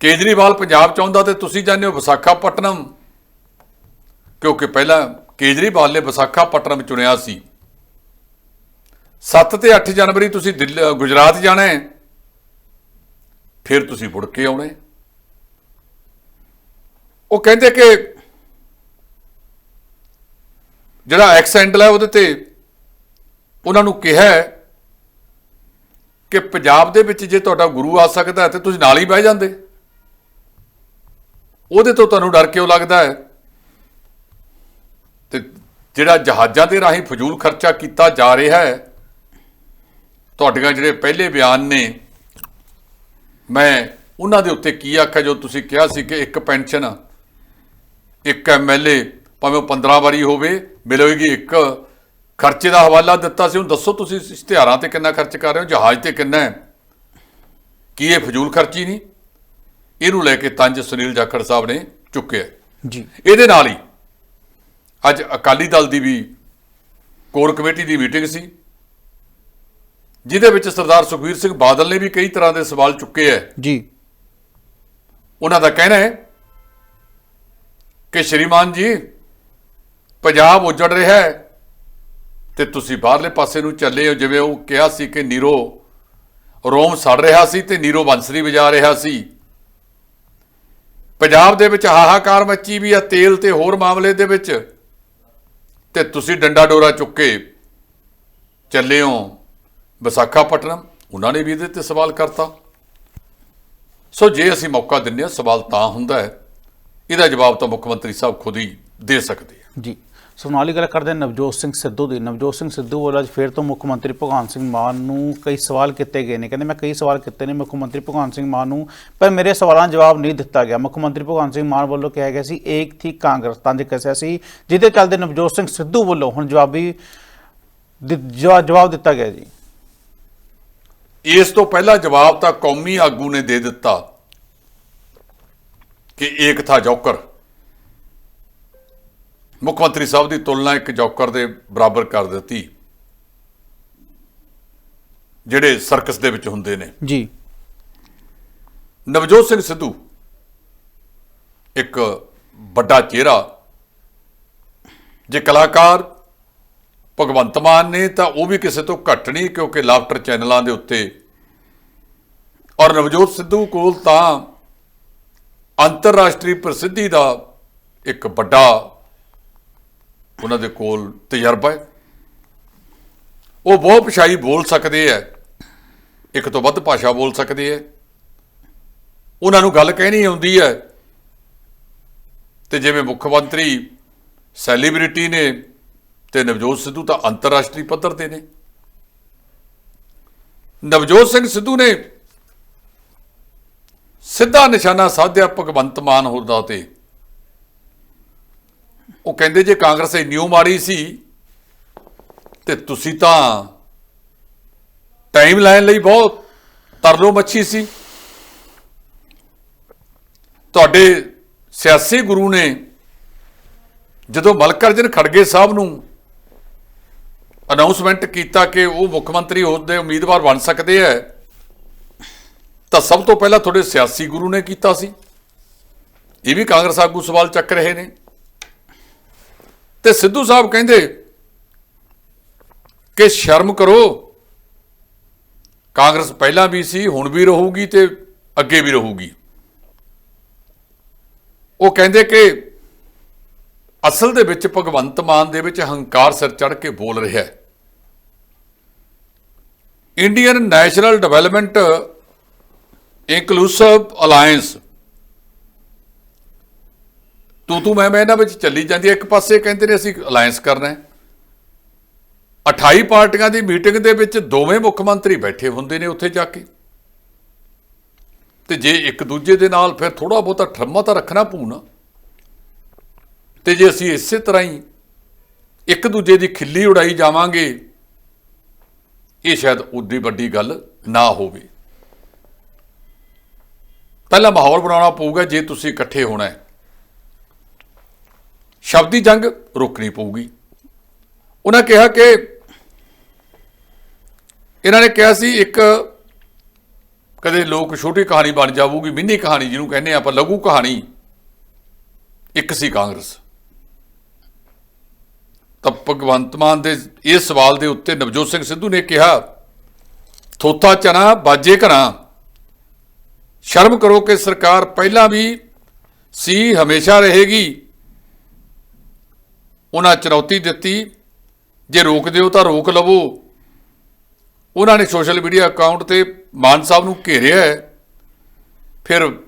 [SPEAKER 3] ਕੇਜਰੀਵਾਲ ਪੰਜਾਬ ਚ ਆਉਂਦਾ ਤੇ ਤੁਸੀਂ ਜਾਂਦੇ ਹੋ ਵਿਸਾਖਾਪਟਨਮ, ਕਿਉਂਕਿ ਪਹਿਲਾਂ ਕੇਜਰੀਵਾਲ ਨੇ ਵਿਸਾਖਾਪਟਨਮ ਚੁਣਿਆ ਸੀ। 7 ਤੇ 8 ਜਨਵਰੀ ਤੁਸੀਂ ਦਿੱਲੀ ਗੁਜਰਾਤ ਜਾਣਾ ਹੈ, ਫਿਰ ਤੁਸੀਂ ਮੁੜ ਕੇ ਆਉਣਾ ਹੈ। ਉਹ ਕਹਿੰਦੇ ਕਿ ਜਿਹੜਾ ਐਕਸੈਂਡਲ ਹੈ ਉਹਦੇ ਤੇ ਉਹਨਾਂ ਨੂੰ ਕਿਹਾ ਕਿ ਪੰਜਾਬ ਦੇ ਵਿੱਚ ਜੇ ਤੁਹਾਡਾ ਗੁਰੂ ਆ ਸਕਦਾ ਹੈ ਤੇ ਤੁਸੀਂ ਨਾਲ ਹੀ ਬਹਿ ਜਾਂਦੇ। ਉਹਦੇ ਤੋਂ ਤੁਹਾਨੂੰ ਡਰ ਕਿਉਂ ਲੱਗਦਾ ਹੈ? ਤੇ ਜਿਹੜਾ ਜਹਾਜ਼ਾਂ ਦੇ ਰਾਹੀਂ ਫਜ਼ੂਲ ਖਰਚਾ ਕੀਤਾ ਜਾ ਰਿਹਾ ਹੈ, ਤੁਹਾਡੀਆਂ ਜਿਹੜੇ ਪਹਿਲੇ ਬਿਆਨ ਨੇ, ਮੈਂ ਉਹਨਾਂ ਦੇ ਉੱਤੇ ਕੀ ਆਖਿਆ ਜੋ ਤੁਸੀਂ ਕਿਹਾ ਸੀ ਕਿ ਇੱਕ ਪੈਨਸ਼ਨ ਇੱਕ ਐਮਐਲਏ ਭਾਵੇਂ ਉਹ 15 ਵਾਰੀ ਹੋਵੇ ਮਿਲੇਗੀ ਇੱਕ। ਖਰਚੇ ਦਾ ਹਵਾਲਾ ਦਿੱਤਾ ਸੀ ਹੁਣ ਦੱਸੋ ਤੁਸੀਂ ਇਸ਼ਤਿਹਾਰਾਂ ਤੇ ਕਿੰਨਾ ਖਰਚ ਕਰ ਰਹੇ ਹੋ ਜਹਾਜ਼ ਤੇ ਕਿੰਨਾ ਹੈ? ਕੀ ਇਹ ਫਜ਼ੂਲ ਖਰਚੀ ਨਹੀਂ? ਇਹਨੂੰ ਲੈ ਕੇ ਤੰਜ ਸੁਨੀਲ ਜਾਖੜ ਸਾਹਿਬ ਨੇ ਚੁੱਕਿਆ।
[SPEAKER 1] ਜੀ।
[SPEAKER 3] ਇਹਦੇ ਨਾਲ ਹੀ ਅੱਜ ਅਕਾਲੀ ਦਲ ਦੀ ਵੀ ਕੋਰ ਕਮੇਟੀ ਦੀ ਮੀਟਿੰਗ ਸੀ ਜਿਹਦੇ ਵਿੱਚ ਸਰਦਾਰ ਸੁਖਬੀਰ ਸਿੰਘ ਬਾਦਲ ਨੇ ਵੀ ਕਈ ਤਰ੍ਹਾਂ ਦੇ ਸਵਾਲ ਚੁੱਕੇ ਹੈ।
[SPEAKER 1] ਜੀ।
[SPEAKER 3] ਉਹਨਾਂ ਦਾ ਕਹਿਣਾ ਹੈ ਕਿ ਸ਼੍ਰੀਮਾਨ ਜੀ, ਪੰਜਾਬ ਉਜੜ ਰਿਹਾ ਹੈ ਤੇ ਤੁਸੀਂ ਬਾਹਰਲੇ ਪਾਸੇ ਨੂੰ ਚੱਲੇ ਹੋ, ਜਿਵੇਂ ਉਹ ਕਿਹਾ ਸੀ ਕਿ ਨੀਰੋ ਰੋਮ ਸੜ ਰਿਹਾ ਸੀ ਤੇ ਨੀਰੋ ਬੰਸਰੀ ਵਜਾ ਰਿਹਾ ਸੀ। ਪੰਜਾਬ ਦੇ ਵਿੱਚ ਹਾਹਾਕਾਰ ਮੱਚੀ ਵੀ ਆ, ਤੇਲ ਤੇ ਹੋਰ ਮਾਮਲੇ ਦੇ ਵਿੱਚ। ਤੇ ਤੁਸੀਂ ਡੰਡਾ ਡੋਰਾ ਚੁੱਕ ਕੇ ਚੱਲੇ ਹੋ ਵਿਸਾਖਾਪਟਨਮ, ਉਹਨਾਂ ਨੇ ਵੀ ਇਹਦੇ ਤੇ ਸਵਾਲ ਕਰਤਾ। ਸੋ ਜੇ ਅਸੀਂ ਮੌਕਾ ਦਿੰਦੇ ਹਾਂ, ਸਵਾਲ ਤਾਂ ਹੁੰਦਾ ਹੈ। ਇਹਦਾ ਜਵਾਬ ਤਾਂ ਮੁੱਖ ਮੰਤਰੀ ਸਾਹਿਬ ਖੁਦ ਹੀ ਦੇ ਸਕਦੇ ਆ।
[SPEAKER 1] ਜੀ। ਸੋ ਨਾਲ ਹੀ ਗੱਲ ਕਰਦੇ ਨਵਜੋਤ ਸਿੰਘ ਸਿੱਧੂ ਦੀ। ਨਵਜੋਤ ਸਿੰਘ ਸਿੱਧੂ ਵੱਲੋਂ ਅੱਜ ਫਿਰ ਤੋਂ ਮੁੱਖ ਮੰਤਰੀ ਭਗਵੰਤ ਸਿੰਘ ਮਾਨ ਨੂੰ ਕਈ ਸਵਾਲ ਕੀਤੇ ਗਏ ਨੇ। ਕਹਿੰਦੇ ਮੈਂ ਕਈ ਸਵਾਲ ਕੀਤੇ ਨੇ ਮੁੱਖ ਮੰਤਰੀ ਭਗਵੰਤ ਸਿੰਘ ਮਾਨ ਨੂੰ ਪਰ ਮੇਰੇ ਸਵਾਲਾਂ ਦਾ ਜਵਾਬ ਨਹੀਂ ਦਿੱਤਾ ਗਿਆ। ਮੁੱਖ ਮੰਤਰੀ ਭਗਵੰਤ ਸਿੰਘ ਮਾਨ ਵੱਲੋਂ ਕਿਹਾ ਗਿਆ ਸੀ ਏਕ ਥੀ ਕਾਂਗਰਸ ਤੰਜ ਕੱਸਿਆ ਸੀ ਜਿਹਦੇ ਚੱਲਦੇ ਨਵਜੋਤ ਸਿੰਘ ਸਿੱਧੂ ਵੱਲੋਂ ਹੁਣ ਜਵਾਬੀ ਦਿ- ਜਵਾ- ਜਵਾਬ ਦਿੱਤਾ ਗਿਆ ਜੀ।
[SPEAKER 3] ਇਸ ਤੋਂ ਪਹਿਲਾ ਜਵਾਬ ਤਾਂ ਕੌਮੀ ਆਗੂ ਨੇ ਦੇ ਦਿੱਤਾ। ਕਿ ਏਕ ਥਾ ਜੌਕਰ। ਮੁੱਖ ਮੰਤਰੀ ਸਾਹਿਬ ਦੀ ਤੁਲਨਾ ਇੱਕ ਜੌਕਰ ਦੇ ਬਰਾਬਰ ਕਰ ਦਿੱਤੀ। ਜਿਹੜੇ ਸਰਕਸ ਦੇ ਵਿੱਚ ਹੁੰਦੇ ਨੇ।
[SPEAKER 1] ਜੀ।
[SPEAKER 3] ਨਵਜੋਤ ਸਿੰਘ ਸਿੱਧੂ ਇੱਕ ਵੱਡਾ ਚਿਹਰਾ। ਜੇ ਕਲਾਕਾਰ ਭਗਵੰਤ ਮਾਨ ਨੇ ਤਾਂ ਉਹ ਵੀ ਕਿਸੇ ਤੋਂ ਘੱਟ ਨਹੀਂ ਕਿਉਂਕਿ ਲਾਫਟਰ ਚੈਨਲਾਂ ਦੇ ਉੱਤੇ। ਔਰ ਨਵਜੋਤ ਸਿੱਧੂ ਕੋਲ ਤਾਂ ਅੰਤਰਰਾਸ਼ਟਰੀ ਪ੍ਰਸਿੱਧੀ ਦਾ ਇੱਕ ਵੱਡਾ ਉਹਨਾਂ ਦੇ ਕੋਲ ਤਜਰਬਾ ਹੈ। ਉਹ ਬਹੁਤ ਭਾਸ਼ਾਈ ਬੋਲ ਸਕਦੇ ਹੈ, ਇੱਕ ਤੋਂ ਵੱਧ ਭਾਸ਼ਾ ਬੋਲ ਸਕਦੇ ਹੈ। ਉਹਨਾਂ ਨੂੰ ਗੱਲ ਕਹਿਣੀ ਆਉਂਦੀ ਹੈ ਤੇ ਜਿਵੇਂ ਮੁੱਖ ਮੰਤਰੀ ਸੈਲੀਬ੍ਰਿਟੀ ਨੇ ਤੇ ਨਵਜੋਤ ਸਿੱਧੂ ਤਾਂ ਅੰਤਰਰਾਸ਼ਟਰੀ ਪੱਧਰ ਤੇ ਨੇ। ਨਵਜੋਤ ਸਿੰਘ ਸਿੱਧੂ ਨੇ ਸਿੱਧਾ ਨਿਸ਼ਾਨਾ ਸਾਧਿਆ ਭਗਵੰਤ ਮਾਨ ਹੋਦਾ ਤੇ। ਉਹ ਕਹਿੰਦੇ ਜੇ ਕਾਂਗਰਸ ਇੰਨੀ ਓ ਮਾੜੀ ਸੀ, ਤੇ ਤੁਸੀਂ ਤਾਂ ਟਾਈਮ ਲੈਣ ਲਈ ਬਹੁਤ ਤਰਲੋ ਮੱਛੀ ਸੀ। ਤੁਹਾਡੇ ਸਿਆਸੀ ਗੁਰੂ ਨੇ ਜਦੋਂ ਮਲਕ ਅਰਜਨ ਖੜਗੇ ਸਾਹਿਬ ਨੂੰ ਅਨਾਉਂਸਮੈਂਟ ਕੀਤਾ ਕਿ ਉਹ ਮੁੱਖ ਮੰਤਰੀ ਹੋਣ ਦੇ ਉਮੀਦਵਾਰ ਬਣ ਸਕਦੇ ਹੈ ਤਾਂ ਸਭ ਤੋਂ ਪਹਿਲਾਂ ਤੁਹਾਡੇ ਸਿਆਸੀ ਗੁਰੂ ਨੇ ਕੀਤਾ ਸੀ। ਇਹ ਵੀ ਕਾਂਗਰਸ ਆਗੂ ਸਵਾਲ ਚੱਕ ਰਹੇ ਨੇ। ਤੇ ਸਿੱਧੂ ਸਾਹਿਬ ਕਹਿੰਦੇ ਕਿ ਸ਼ਰਮ ਕਰੋ। ਕਾਂਗਰਸ ਪਹਿਲਾਂ ਵੀ ਸੀ, ਹੁਣ ਵੀ ਰਹੂਗੀ ਤੇ ਅੱਗੇ ਵੀ ਰਹੂਗੀ। ਉਹ ਕਹਿੰਦੇ ਕਿ ਅਸਲ ਦੇ ਵਿੱਚ ਭਗਵੰਤ ਮਾਨ ਦੇ ਵਿੱਚ ਹੰਕਾਰ ਸਿਰ ਚੜ ਕੇ ਬੋਲ ਰਿਹਾ ਹੈ। Indian national developmental inclusive alliance ਤੂੰ ਤੂੰ ਮੈਂ ਮੈਂ ਇਹਨਾਂ ਵਿੱਚ ਚੱਲੀ ਜਾਂਦੀ ਹੈ। ਇੱਕ ਪਾਸੇ ਕਹਿੰਦੇ ਨੇ ਅਸੀਂ ਅਲਾਈਅੰਸ ਕਰਨਾ ਹੈ। 28 ਪਾਰਟੀਆਂ ਦੀ ਮੀਟਿੰਗ ਦੇ ਵਿੱਚ ਦੋਵੇਂ ਮੁੱਖ ਮੰਤਰੀ ਬੈਠੇ ਹੁੰਦੇ ਨੇ ਉੱਥੇ ਜਾ ਕੇ। ਤੇ ਜੇ ਇੱਕ ਦੂਜੇ ਦੇ ਨਾਲ ਫਿਰ ਥੋੜਾ ਬਹੁਤਾ ਠਰਮਾ ਤਾਂ ਰੱਖਣਾ ਪਊਣਾ ਤੇ ਜੇ ਅਸੀਂ ਇਸੇ ਤਰ੍ਹਾਂ ਹੀ ਇੱਕ ਦੂਜੇ ਦੀ ਖਿੱਲੀ ਉਡਾਈ ਜਾਵਾਂਗੇ, ਇਹ ਸ਼ਾਇਦ ਉਡੀ ਵੱਡੀ ਗੱਲ ਨਾ ਹੋਵੇ। ਪਹਿਲਾਂ ਮਾਹੌਲ ਬਣਾਉਣਾ ਪਊਗਾ ਜੇ ਤੁਸੀਂ ਇਕੱਠੇ ਹੋਣਾ ਹੈ। ਸ਼ਬਦੀ ਜੰਗ ਰੋਕਣੀ ਪਊਗੀ। ਉਹਨਾਂ ਕਿਹਾ ਕਿ ਇਹਨਾਂ ਨੇ ਕਿਹਾ ਸੀ, ਇੱਕ ਕਦੇ ਲੋਕ ਛੋਟੀ ਕਹਾਣੀ ਬਣ ਜਾਊਗੀ, ਮਿੰਨੀ ਕਹਾਣੀ ਜਿਹਨੂੰ ਕਹਿੰਦੇ ਆਪਾਂ, ਲਘੂ ਕਹਾਣੀ, ਇੱਕ ਸੀ ਕਾਂਗਰਸ। ਤਾਂ ਭਗਵੰਤ ਮਾਨ ਦੇ ਇਸ ਸਵਾਲ ਦੇ ਉੱਤੇ ਨਵਜੋਤ ਸਿੰਘ ਸਿੱਧੂ ਨੇ ਕਿਹਾ, ਥੋਥਾ ਚਨਾ, ਬਾਜੇ ਘਰਾਂ। ਸ਼ਰਮ ਕਰੋ ਕਿ ਸਰਕਾਰ ਪਹਿਲਾਂ ਵੀ ਸੀ, ਹਮੇਸ਼ਾ ਰਹੇਗੀ। ਉਹਨਾਂ ਚੁਣੌਤੀ ਦਿੱਤੀ। ਜੇ ਰੋਕ ਦਿਓ ਤਾਂ ਰੋਕ ਲਵੋ। ਉਹਨਾਂ ਨੇ ਸੋਸ਼ਲ ਮੀਡੀਆ ਅਕਾਊਂਟ ਤੇ ਮਾਨ ਸਾਹਿਬ ਨੂੰ ਘੇਰਿਆ ਹੈ। ਫਿਰ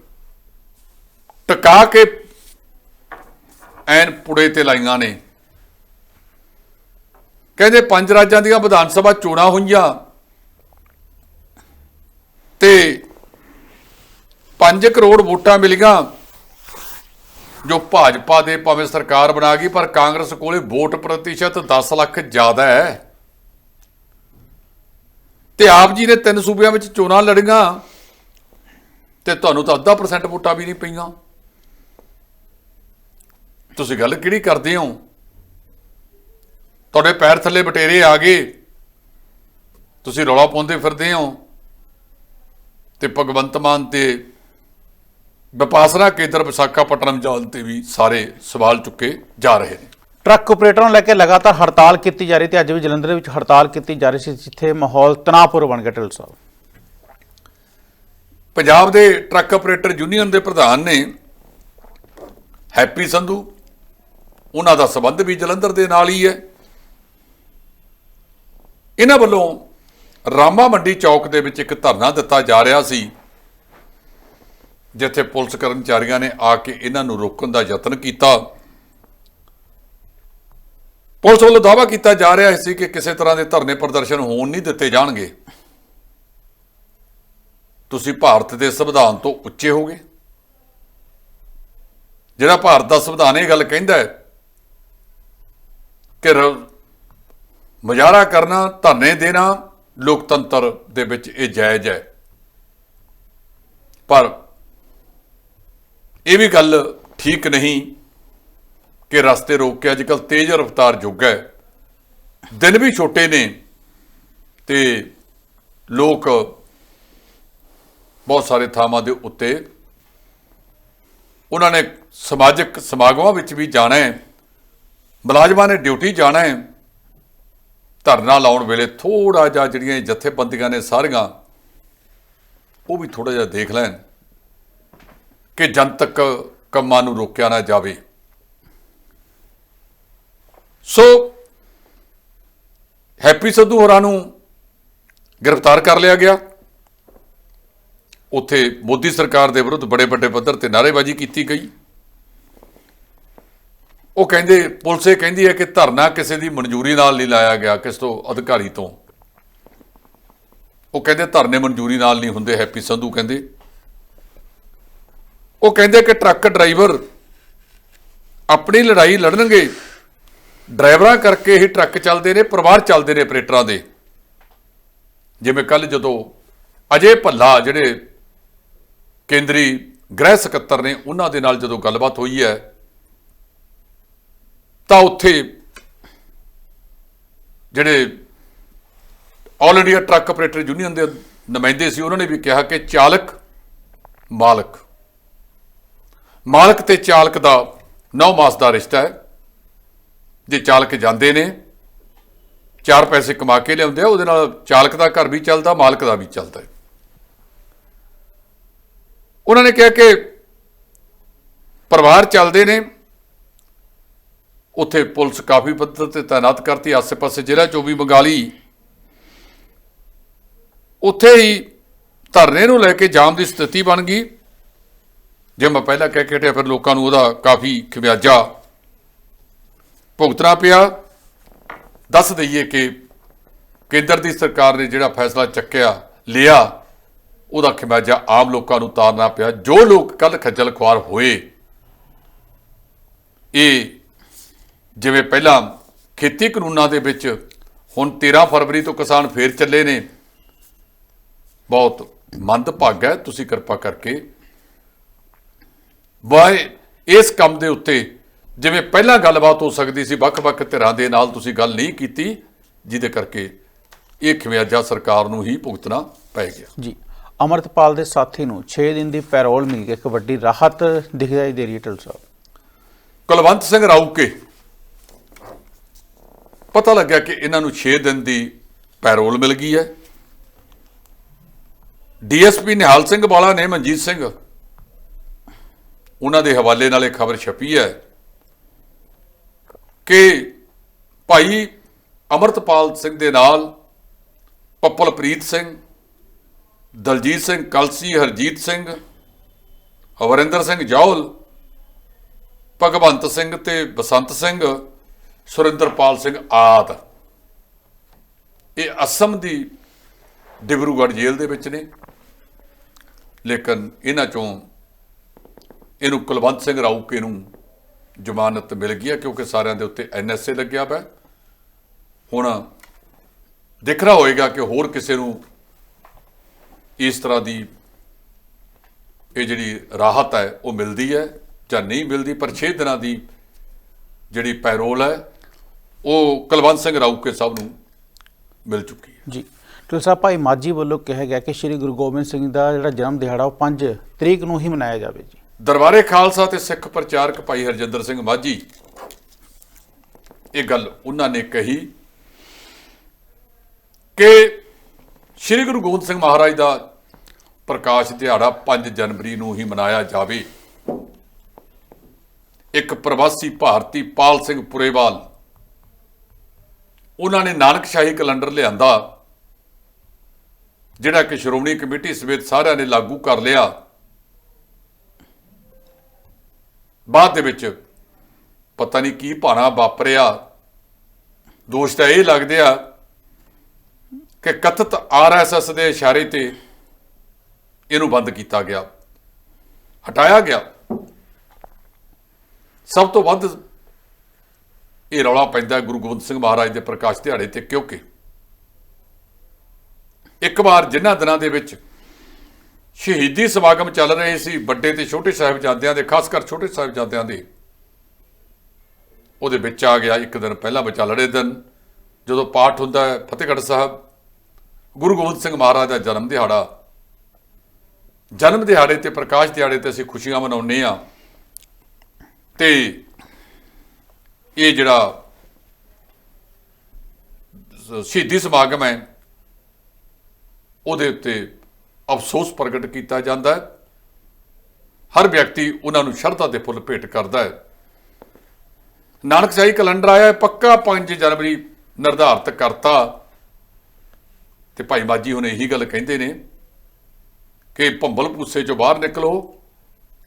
[SPEAKER 3] ਟਕਾ ਕੇ ਐਨ ਪੁੜੇ ਤੇ ਲਾਈਆਂ ਨੇ। ਕਹਿੰਦੇ ਪੰਜ ਰਾਜਾਂ ਦੀਆਂ ਵਿਧਾਨ ਸਭਾ ਚੋਣਾਂ ਹੋਈਆਂ ਤੇ 5 ਕਰੋੜ ਵੋਟਾਂ ਮਿਲੀਆਂ ਜੋ ਭਾਜਪਾ ਦੇ ਭਾਵੇਂ ਸਰਕਾਰ ਬਣਾ ਗਈ, ਪਰ ਕਾਂਗਰਸ ਕੋਲੇ ਵੋਟ ਪ੍ਰਤੀਸ਼ਤ 10 ਲੱਖ ਜ਼ਿਆਦਾ ਹੈ। ਤੇ ਆਪ ਜੀ ਨੇ ਤਿੰਨ ਸੂਬਿਆਂ ਵਿੱਚ ਚੋਣਾਂ ਲੜੀਆਂ ਤੇ ਤੁਹਾਨੂੰ ਤਾਂ ਅੱਧਾ ਪਰਸੈਂਟ ਵੋਟਾਂ ਵੀ ਨਹੀਂ ਪਈਆਂ। ਤੁਸੀਂ ਗੱਲ ਕਿਹੜੀ ਕਰਦੇ ਹੋ? ਤੁਹਾਡੇ ਪੈਰ ਥੱਲੇ ਬਟੇਰੇ ਆ ਗਏ। ਤੁਸੀਂ ਰੌਲਾ ਪਾਉਂਦੇ ਫਿਰਦੇ ਹੋ। ਤੇ ਭਗਵੰਤ ਮਾਨ ਤੇ ਵਿਪਾਸਨਾ ਕੇਂਦਰ ਵਿਸ਼ਾਖਾਪਟਨਮ ਜਾਣ ਤੇ ਵੀ ਸਾਰੇ ਸਵਾਲ ਚੁੱਕੇ ਜਾ ਰਹੇ ਨੇ।
[SPEAKER 1] ਟਰੱਕ ਆਪਰੇਟਰਾਂ ਨੂੰ ਲੈ ਕੇ ਲਗਾਤਾਰ ਹੜਤਾਲ ਕੀਤੀ ਜਾ ਰਹੀ ਤੇ ਅੱਜ ਵੀ ਜਲੰਧਰ ਦੇ ਵਿੱਚ ਹੜਤਾਲ ਕੀਤੀ ਜਾ ਰਹੀ ਸੀ ਜਿੱਥੇ ਮਾਹੌਲ ਤਣਾਅਪੂਰ ਬਣ ਗਿਆ ਢਿੱਲ ਸਾਹਿਬ।
[SPEAKER 3] ਪੰਜਾਬ ਦੇ ਟਰੱਕ ਆਪਰੇਟਰ ਯੂਨੀਅਨ ਦੇ ਪ੍ਰਧਾਨ ਨੇ ਹੈਪੀ ਸੰਧੂ ਉਹਨਾਂ ਦਾ ਸਬੰਧ ਵੀ ਜਲੰਧਰ ਦੇ ਨਾਲ ਹੀ ਹੈ। ਇਹਨਾਂ ਵੱਲੋਂ ਰਾਮਾ ਮੰਡੀ ਚੌਕ ਦੇ ਵਿੱਚ ਇੱਕ ਧਰਨਾ ਦਿੱਤਾ ਜਾ ਰਿਹਾ ਸੀ। ਜਿੱਥੇ ਪੁਲਿਸ ਕਰਮਚਾਰੀਆਂ ਨੇ ਆ ਕੇ ਇਹਨਾਂ ਨੂੰ ਰੋਕਣ ਦਾ ਯਤਨ ਕੀਤਾ। ਪੁਲਿਸ ਵੱਲੋਂ ਦਾਅਵਾ ਕੀਤਾ ਜਾ ਰਿਹਾ ਸੀ ਕਿ ਕਿਸੇ ਤਰ੍ਹਾਂ ਦੇ ਧਰਨੇ ਪ੍ਰਦਰਸ਼ਨ ਹੋਣ ਨਹੀਂ ਦਿੱਤੇ ਜਾਣਗੇ। ਤੁਸੀਂ ਭਾਰਤ ਦੇ ਸੰਵਿਧਾਨ ਤੋਂ ਉੱਚੇ ਹੋਗੇ। ਜਿਹੜਾ ਭਾਰਤ ਦਾ ਸੰਵਿਧਾਨ ਇਹ ਗੱਲ ਕਹਿੰਦਾ ਹੈ ਕਿ ਰ- ਮੁਜ਼ਾਹਰਾ ਕਰਨਾ, ਧਰਨੇ ਦੇਣਾ ਲੋਕਤੰਤਰ ਦੇ ਵਿੱਚ ਇਹ ਜਾਇਜ਼ ਹੈ। ਪਰ ਇਹ ਵੀ ਗੱਲ ਠੀਕ ਨਹੀਂ ਕਿ ਰਸਤੇ ਰੋਕ ਕੇ ਅੱਜਕੱਲ ਤੇਜ਼ ਰਫ਼ਤਾਰ ਯੁੱਗ ਹੈ। ਦਿਨ ਵੀ ਛੋਟੇ ਨੇ ਤੇ ਲੋਕ ਬਹੁਤ ਸਾਰੇ ਥਾਵਾਂ ਦੇ ਉੱਤੇ ਉਹਨਾਂ ਨੇ ਸਮਾਜਿਕ ਸਮਾਗਮਾਂ ਵਿੱਚ ਵੀ ਜਾਣਾ ਹੈ, ਮੁਲਾਜ਼ਮਾਂ ਨੇ ਡਿਊਟੀ ਜਾਣਾ ਹੈ। ਧਰਨਾ ਲਾਉਣ ਵੇਲੇ ਥੋੜਾ ਜਿਹਾ ਜਿਹੜੀਆਂ ਜਥੇਬੰਦੀਆਂ ਨੇ ਸਾਰੀਆਂ, ਉਹ ਵੀ ਥੋੜਾ ਜਿਹਾ ਦੇਖ ਲੈਣ। ਕਿ ਜਨਤਕ ਕੰਮਾਂ ਨੂੰ ਰੋਕਿਆ ਨਾ ਜਾਵੇ। ਸੋ ਹੈਪੀ ਸਿੱਧੂ ਹੋਰਾਂ ਨੂੰ ਗ੍ਰਿਫਤਾਰ ਕਰ ਲਿਆ ਗਿਆ। ਉੱਥੇ ਮੋਦੀ ਸਰਕਾਰ ਦੇ ਵਿਰੁੱਧ ਬੜੇ ਵੱਡੇ ਪੱਧਰ ਤੇ ਨਾਅਰੇਬਾਜ਼ੀ ਕੀਤੀ ਗਈ। ਉਹ ਕਹਿੰਦੇ, ਪੁਲਿਸ ਇਹ ਕਹਿੰਦੀ ਹੈ ਕਿ ਧਰਨਾ ਕਿਸੇ ਦੀ ਮਨਜ਼ੂਰੀ ਨਾਲ ਨਹੀਂ ਲਾਇਆ ਗਿਆ, ਕਿਸ ਤੋਂ ਅਧਿਕਾਰੀ ਤੋਂ। ਉਹ ਕਹਿੰਦੇ, ਧਰਨੇ ਮਨਜ਼ੂਰੀ ਨਾਲ ਨਹੀਂ ਹੁੰਦੇ, ਹੈਪੀ ਸੰਧੂ ਕਹਿੰਦੇ। ਉਹ ਕਹਿੰਦੇ ਕਿ ਟਰੱਕ ਡਰਾਈਵਰ ਆਪਣੀ ਲੜਾਈ ਲੜਨਗੇ। ਡਰਾਈਵਰਾਂ ਕਰਕੇ ਹੀ ਟਰੱਕ ਚੱਲਦੇ ਨੇ, ਪਰਿਵਾਰ ਚੱਲਦੇ ਨੇ ਆਪਰੇਟਰਾਂ ਦੇ। ਜਿਵੇਂ ਕੱਲ ਜਦੋਂ ਅਜੇ ਭੱਲਾ ਜਿਹੜੇ ਕੇਂਦਰੀ ਗ੍ਰਹਿ ਸਕੱਤਰ ਨੇ, ਉਹਨਾਂ ਦੇ ਨਾਲ ਜਦੋਂ ਗੱਲਬਾਤ ਹੋਈ ਹੈ, ਤਾਂ ਉੱਥੇ ਜਿਹੜੇ all India truck operator union ਦੇ ਨੁਮਾਇੰਦੇ ਸੀ, ਉਹਨਾਂ ਨੇ ਵੀ ਕਿਹਾ ਕਿ ਚਾਲਕ, ਮਾਲਕ। ਮਾਲਕ ਤੇ ਚਾਲਕ ਦਾ ਨੌ ਮਾਸ ਦਾ ਰਿਸ਼ਤਾ ਹੈ। ਜੇ ਚਾਲਕ ਜਾਂਦੇ ਨੇ, ਚਾਰ ਪੈਸੇ ਕਮਾ ਕੇ ਲਿਆਉਂਦੇ ਆ, ਉਹਦੇ ਨਾਲ ਚਾਲਕ ਦਾ ਘਰ ਵੀ ਚੱਲਦਾ, ਮਾਲਕ ਦਾ ਵੀ ਚੱਲਦਾ ਉਹਨਾਂ ਨੇ ਕਿਹਾ ਕਿ ਪਰਿਵਾਰ ਚੱਲਦੇ ਨੇ, ਉੱਥੇ ਪੁਲਿਸ ਕਾਫੀ ਪੱਧਰ ਤੇ ਤਾਇਨਾਤ ਕਰਤੀ, ਆਸੇ-ਪਾਸੇ ਜ਼ਿਲ੍ਹਾ ਚੋਂ ਵੀ ਬੰਗਾਲੀ ਉੱਥੇ ਹੀ ਧਰਨੇ ਨੂੰ ਲੈ ਕੇ ਜਾਮ ਦੀ ਸਥਿਤੀ ਬਣ ਗਈ। ਜੇ ਮੈਂ ਪਹਿਲਾਂ ਕਹਿ ਕੇ ਹਟਿਆ, ਫਿਰ ਲੋਕਾਂ ਨੂੰ ਉਹਦਾ ਕਾਫੀ ਖਿਆਜਾ ਭੁਗਤਣਾ ਪਿਆ। ਦੱਸ ਦਈਏ ਕਿ ਕੇਂਦਰ ਦੀ ਸਰਕਾਰ ਨੇ ਜਿਹੜਾ ਫੈਸਲਾ ਚੱਕਿਆ, ਲਿਆ, ਉਹਦਾ ਖਿਆਜਾ ਆਮ ਲੋਕਾਂ ਨੂੰ ਤਾਰਨਾ ਪਿਆ। ਜੋ ਲੋਕ ਕੱਲ ਖੱਜਲ ਖੁਆਰ ਹੋਏ, ਇਹ ਜਿਵੇਂ ਪਹਿਲਾਂ ਖੇਤੀ ਕਾਨੂੰਨਾਂ ਦੇ ਵਿੱਚ ਹੁਣ 13 ਫਰਵਰੀ ਤੋਂ ਕਿਸਾਨ ਫੇਰ ਚੱਲੇ ਨੇ, ਬਹੁਤ ਮੰਦਭਾਗਾ ਹੈ, ਤੁਸੀਂ ਕਿਰਪਾ ਕਰਕੇ ਵਾਏ ਇਸ ਕੰਮ ਦੇ ਉੱਤੇ ਜਿਵੇਂ ਪਹਿਲਾਂ ਗੱਲਬਾਤ ਹੋ ਸਕਦੀ ਸੀ ਵੱਖ-ਵੱਖ ਧਿਰਾਂ ਦੇ ਨਾਲ ਤੁਸੀਂ ਗੱਲ ਨਹੀਂ ਕੀਤੀ ਜਿਹਦੇ ਕਰਕੇ ਇਹ ਖਿਆਜਾ ਸਰਕਾਰ ਨੂੰ ਹੀ ਭੁਗਤਣਾ ਪੈ ਗਿਆ।
[SPEAKER 1] ਜੀ ਅਮਰਤਪਾਲ ਦੇ ਸਾਥੀ ਨੂੰ 6 ਦਿਨ ਦੀ ਪੈਰੋਲ ਮਿਲ ਗਈ ਇੱਕ ਵੱਡੀ ਰਾਹਤ ਦਿਖਾਈ ਦੇ ਰਹੀ ਹੈ ਢਿੱਲੋਂ ਸਾਹਿਬ।
[SPEAKER 3] ਕੁਲਵੰਤ ਸਿੰਘ ਰਾਊਕੇ ਪਤਾ ਲੱਗਿਆ ਕਿ ਇਹਨਾਂ ਨੂੰ 6 ਦਿਨ ਦੀ ਪੈਰੋਲ ਮਿਲ ਗਈ ਹੈ। ਡੀਐਸਪੀ ਨਿਹਾਲ ਸਿੰਘ ਵਾਲਾ ਨੇ ਮਨਜੀਤ ਸਿੰਘ ਉਹਨਾਂ ਦੇ ਹਵਾਲੇ ਨਾਲ ਇਹ ਖਬਰ ਛਪੀ ਹੈ ਕਿ ਭਾਈ ਅਮਰਤਪਾਲ ਸਿੰਘ ਦੇ ਨਾਲ ਪੱਪਲਪ੍ਰੀਤ ਸਿੰਘ, ਦਲਜੀਤ ਸਿੰਘ ਕਲਸੀ, ਹਰਜੀਤ ਸਿੰਘ ਅਵਰਿੰਦਰ ਸਿੰਘ ਜੌਲ ਭਗਵੰਤ ਸਿੰਘ ਤੇ ਬਸੰਤ ਸਿੰਘ, ਸੁਰਿੰਦਰਪਾਲ ਸਿੰਘ ਆਦ। ਇਹ ਅਸਮ ਦੀ ਡਿਬਰੂਗੜ੍ਹ ਜੇਲ੍ਹ ਦੇ ਵਿੱਚ ਨੇ। ਲੇਕਿਨ ਇਹਨਾਂ ਚੋਂ ਇਹਨੂੰ ਕੁਲਵੰਤ ਸਿੰਘ ਰਾਊਕੇ ਨੂੰ ਜ਼ਮਾਨਤ ਮਿਲ ਗਈ ਹੈ, ਕਿਉਂਕਿ ਸਾਰਿਆਂ ਦੇ ਉੱਤੇ ਐਨਐਸਏ ਲੱਗਿਆ ਪਿਆ ਹੁਣ ਦੇਖਣਾ ਹੋਏਗਾ ਕਿ ਹੋਰ ਕਿਸੇ ਨੂੰ ਇਸ ਤਰ੍ਹਾਂ ਦੀ ਇਹ ਜਿਹੜੀ ਰਾਹਤ ਹੈ, ਉਹ ਮਿਲਦੀ ਹੈ ਜਾਂ ਨਹੀਂ ਮਿਲਦੀ, ਪਰ 6 ਦਿਨਾਂ ਦੀ ਜਿਹੜੀ ਪੈਰੋਲ ਹੈ, ਉਹ ਕੁਲਵੰਤ ਸਿੰਘ ਰਾਊਕੇ ਸਾਹਿਬ ਨੂੰ ਮਿਲ ਚੁੱਕੀ ਹੈ।
[SPEAKER 1] ਜੀ। ਢਿੱਲੋਂ ਸਾਹਿਬ, ਭਾਈ ਮਾਝੀ ਵੱਲੋਂ ਕਿਹਾ ਗਿਆ ਕਿ ਸ੍ਰੀ ਗੁਰੂ ਗੋਬਿੰਦ ਸਿੰਘ ਦਾ ਜਿਹੜਾ ਜਨਮ ਦਿਹਾੜਾ, ਉਹ 5 ਤਰੀਕ ਨੂੰ ਹੀ ਮਨਾਇਆ ਜਾਵੇ ਜੀ।
[SPEAKER 3] ਦਰਬਾਰੇ ਖਾਲਸਾ ਤੇ ਸਿੱਖ ਪ੍ਰਚਾਰਕ ਭਾਈ ਹਰਜਿੰਦਰ ਸਿੰਘ ਮਾਝੀ। ਇਹ ਗੱਲ ਉਹਨਾਂ ਨੇ ਕਹੀ ਕਿ ਸ੍ਰੀ ਗੁਰੂ ਗੋਬਿੰਦ ਸਿੰਘ ਮਹਾਰਾਜ ਦਾ ਪ੍ਰਕਾਸ਼ ਦਿਹਾੜਾ 5 ਜਨਵਰੀ ਨੂੰ ਹੀ ਮਨਾਇਆ ਜਾਵੇ। ਇੱਕ ਪ੍ਰਵਾਸੀ ਭਾਰਤੀ ਪਾਲ ਸਿੰਘ ਪੁਰੇਵਾਲ, ਉਹਨਾਂ ਨੇ ਨਾਨਕਸ਼ਾਹੀ ਕੈਲੰਡਰ ਲਿਆਂਦਾ, ਜਿਹੜਾ ਕਿ ਸ਼੍ਰੋਮਣੀ ਕਮੇਟੀ ਸਮੇਤ ਸਾਰਿਆਂ ਨੇ ਲਾਗੂ ਕਰ ਲਿਆ। ਬਾਅਦ ਦੇ ਵਿੱਚ ਪਤਾ ਨਹੀਂ ਕੀ ਭਾਣਾ ਵਾਪਰਿਆ। ਦੋਸ਼ ਤਾਂ ਇਹ ਲੱਗਦੇ ਆ ਕਿ ਕਥਿਤ ਆਰਐਸਐਸ ਦੇ ਇਸ਼ਾਰੇ ਤੇ ਇਹਨੂੰ ਬੰਦ ਕੀਤਾ ਗਿਆ। ਹਟਾਇਆ ਗਿਆ। ਸਭ ਤੋਂ ਵੱਧ ਇਹ ਰੌਲਾ ਪੈਂਦਾ ਗੁਰੂ ਗੋਬਿੰਦ ਸਿੰਘ ਮਹਾਰਾਜ ਦੇ ਪ੍ਰਕਾਸ਼ ਦਿਹਾੜੇ ਤੇ, ਕਿਉਂਕਿ ਇੱਕ ਵਾਰ ਜਿਨ੍ਹਾਂ ਦਿਨਾਂ ਦੇ ਵਿੱਚ ਸ਼ਹੀਦੀ ਸਮਾਗਮ ਚੱਲ ਰਹੇ ਸੀ ਵੱਡੇ ਤੇ ਛੋਟੇ ਸਾਹਿਬਜ਼ਾਦਿਆਂ ਦੇ, ਖਾਸ ਕਰ ਛੋਟੇ ਸਾਹਿਬਜ਼ਾਦਿਆਂ ਦੇ। ਉਹਦੇ ਵਿੱਚ ਆ ਗਿਆ ਇੱਕ ਦਿਨ ਪਹਿਲਾਂ ਵਿਚਾਲੜੇ ਦਿਨ, ਜਦੋਂ ਪਾਠ ਹੁੰਦਾ ਹੈ ਫਤਿਹਗੜ੍ਹ ਸਾਹਿਬ। ਗੁਰੂ ਗੋਬਿੰਦ ਸਿੰਘ ਮਹਾਰਾਜ ਦਾ ਜਨਮ ਦਿਹਾੜਾ। ਜਨਮ ਦਿਹਾੜੇ ਤੇ ਪ੍ਰਕਾਸ਼ ਦਿਹਾੜੇ ਤੇ ਅਸੀਂ ਖੁਸ਼ੀਆਂ ਮਨਾਉਂਦੇ ਆ ਤੇ ਇਹ ਜਿਹੜਾ ਸ਼ਹੀਦੀ ਸਮਾਗਮ ਹੈ, ਉਹਦੇ ਉੱਤੇ ਅਫਸੋਸ ਪ੍ਰਗਟ ਕੀਤਾ ਜਾਂਦਾ ਹੈ। ਹਰ ਵਿਅਕਤੀ ਉਹਨਾਂ ਨੂੰ ਸ਼ਰਧਾ ਦੇ ਫੁੱਲ ਭੇਟ ਕਰਦਾ ਹੈ। ਨਾਨਕਸ਼ਾਹੀ ਕੈਲੰਡਰ ਆਇਆ ਹੈ, ਪੱਕਾ 5 ਜਨਵਰੀ ਨਿਰਧਾਰਤ ਕਰਤਾ। ਤੇ ਭਾਈ ਬਾਜੀ ਹੁਣ ਇਹੀ ਗੱਲ ਕਹਿੰਦੇ ਨੇ ਕਿ ਭੰਬਲ ਪੂਸੇ ਚੋਂ ਬਾਹਰ ਨਿਕਲੋ।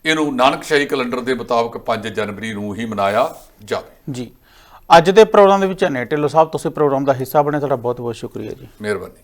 [SPEAKER 3] ਇਹਨੂੰ ਨਾਨਕਸ਼ਾਹੀ ਕੈਲੰਡਰ ਦੇ ਮੁਤਾਬਕ 5 ਜਨਵਰੀ ਨੂੰ ਹੀ ਮਨਾਇਆ ਜਾਵੇ।
[SPEAKER 1] ਜੀ। ਅੱਜ ਦੇ ਪ੍ਰੋਗਰਾਮ ਦੇ ਵਿੱਚ ਨੇ ਢਿੱਲੋਂ ਸਾਹਿਬ ਤੁਸੀਂ ਪ੍ਰੋਗਰਾਮ ਦਾ ਹਿੱਸਾ ਬਣੇ ਤੁਹਾਡਾ ਬਹੁਤ ਬਹੁਤ ਸ਼ੁਕਰੀਆ ਜੀ।
[SPEAKER 3] ਮਿਹਰਬਾਨੀ